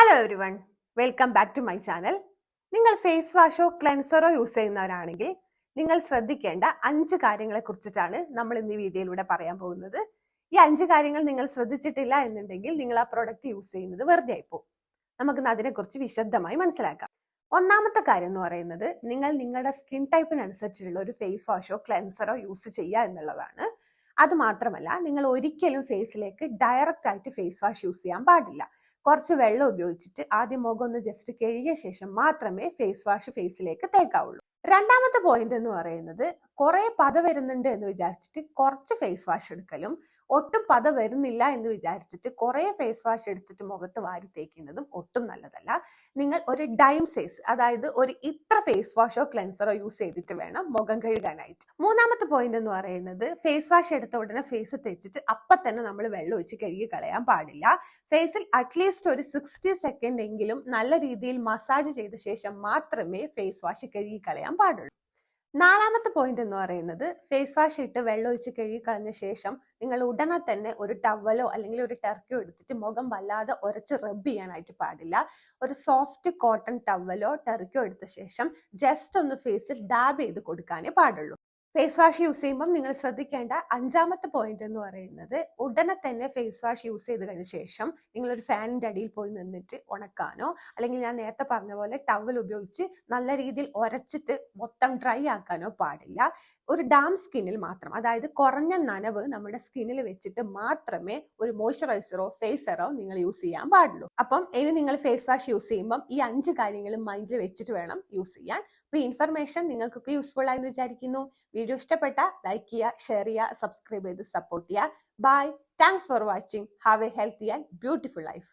Hello everyone welcome back to my channel നിങ്ങൾ face വാഷോ ക്ലെൻസറോ യൂസ് ചെയ്യുന്നവരാണെങ്കിൽ നിങ്ങൾ ശ്രദ്ധിക്കേണ്ട അഞ്ച് കാര്യങ്ങളെ കുറിച്ചിട്ടാണ് നമ്മൾ ഇന്ന് ഈ വീഡിയോയിലൂടെ പറയാൻ പോകുന്നത്. ഈ അഞ്ച് കാര്യങ്ങൾ നിങ്ങൾ ശ്രദ്ധിച്ചിട്ടില്ല എന്നുണ്ടെങ്കിൽ നിങ്ങൾ ആ പ്രോഡക്റ്റ് യൂസ് ചെയ്യുന്നത് വെറുതെ ആയിപ്പോവും നമുക്കിന്ന് അതിനെക്കുറിച്ച് വിശദമായി മനസ്സിലാക്കാം. ഒന്നാമത്തെ കാര്യം എന്ന് പറയുന്നത് നിങ്ങൾ നിങ്ങളുടെ സ്കിൻ ടൈപ്പിനനുസരിച്ചുള്ള ഒരു ഫേസ് വാഷോ ക്ലെൻസറോ യൂസ് ചെയ്യുക എന്നുള്ളതാണ്. അത് മാത്രമല്ല നിങ്ങൾ ഒരിക്കലും ഫേസിലേക്ക് ഡയറക്റ്റ് ആയിട്ട് ഫേസ് വാഷ് യൂസ് ചെയ്യാൻ പാടില്ല. കുറച്ച് വെള്ളം ഉപയോഗിച്ചിട്ട് ആദ്യം മുഖം ഒന്ന് ജസ്റ്റ് കഴുകിയ ശേഷം മാത്രമേ ഫേസ് വാഷ് ഫേസിലേക്ക് തേക്കാവുള്ളൂ. രണ്ടാമത്തെ പോയിന്റ് എന്ന് പറയുന്നത് കുറെ പത വരുന്നുണ്ട് എന്ന് വിചാരിച്ചിട്ട് കുറച്ച് ഫേസ് വാഷ് എടുക്കലും ഒട്ടും പത വരുന്നില്ല എന്ന് വിചാരിച്ചിട്ട് കുറേ ഫേസ് വാഷ് എടുത്തിട്ട് മുഖത്ത് വാരി തേക്കുന്നതും ഒട്ടും നല്ലതല്ല. നിങ്ങൾ ഒരു ഡൈം സൈസ് അതായത് ഒരു ഇത്ര ഫേസ് വാഷോ ക്ലെൻസറോ യൂസ് ചെയ്തിട്ട് വേണം മുഖം കഴുകാനായിട്ട്. മൂന്നാമത്തെ പോയിന്റ് എന്ന് പറയുന്നത് ഫേസ് വാഷ് എടുത്ത ഉടനെ ഫേസ് തേച്ചിട്ട് അപ്പൊ തന്നെ നമ്മൾ വെള്ളം ഒഴിച്ച് കഴുകി കളയാൻ പാടില്ല. ഫേസിൽ അറ്റ്ലീസ്റ്റ് ഒരു സിക്സ്റ്റി സെക്കൻഡ് എങ്കിലും നല്ല രീതിയിൽ മസാജ് ചെയ്ത ശേഷം മാത്രമേ ഫേസ് വാഷ് കഴുകി കളയാൻ പാടുള്ളൂ. നാലാമത്തെ പോയിന്റ് എന്ന് പറയുന്നത് ഫേസ് വാഷ് ഇട്ട് വെള്ളം ഒഴിച്ച് കഴുകി കളഞ്ഞ ശേഷം നിങ്ങൾ ഉടനെ തന്നെ ഒരു ടവലോ അല്ലെങ്കിൽ ഒരു ടർക്കിയോ എടുത്തിട്ട് മുഖം വല്ലാതെ ഉരച്ച് റബ്ബ് ചെയ്യാനായിട്ട് പാടില്ല. ഒരു സോഫ്റ്റ് കോട്ടൺ ടവലോ ടർക്കിയോ എടുത്ത ശേഷം ജസ്റ്റ് ഒന്ന് ഫേസിൽ ഡാബ് ചെയ്ത് കൊടുക്കാനേ പാടുള്ളൂ. ഫേസ് വാഷ് യൂസ് ചെയ്യുമ്പോൾ നിങ്ങൾ ശ്രദ്ധിക്കേണ്ട അഞ്ചാമത്തെ പോയിന്റ് എന്ന് പറയുന്നത് ഉടനെ തന്നെ ഫേസ് വാഷ് യൂസ് ചെയ്ത് കഴിഞ്ഞ ശേഷം നിങ്ങൾ ഒരു ഫാനിന്റെ അടിയിൽ പോയി നിന്നിട്ട് ഉണക്കാനോ അല്ലെങ്കിൽ ഞാൻ നേരത്തെ പറഞ്ഞ പോലെ ടവൽ ഉപയോഗിച്ച് നല്ല രീതിയിൽ ഉരച്ചിട്ട് മൊത്തം ഡ്രൈ ആക്കാനോ പാടില്ല. ഒരു ഡാം സ്കിന്നിൽ മാത്രം അതായത് കുറഞ്ഞ നനവ് നമ്മുടെ സ്കിന്നിൽ വെച്ചിട്ട് മാത്രമേ ഒരു മോയ്സ്ചറൈസറോ ഫേസറോ നിങ്ങൾ യൂസ് ചെയ്യാൻ പാടുള്ളൂ. അപ്പം ഇനി നിങ്ങൾ ഫേസ് വാഷ് യൂസ് ചെയ്യുമ്പം ഈ അഞ്ച് കാര്യങ്ങളും മൈൻഡിൽ വെച്ചിട്ട് വേണം യൂസ് ചെയ്യാൻ. ഈ ഇൻഫർമേഷൻ നിങ്ങൾക്കൊക്കെ യൂസ്ഫുൾ ആയെന്ന് വിചാരിക്കുന്നു. വീഡിയോ ഇഷ്ടപ്പെട്ട ലൈക്ക് ചെയ്യുക ഷെയർ ചെയ്യുക സബ്സ്ക്രൈബ് ചെയ്ത് സപ്പോർട്ട് ചെയ്യുക. Bye thanks for watching have a healthy and beautiful life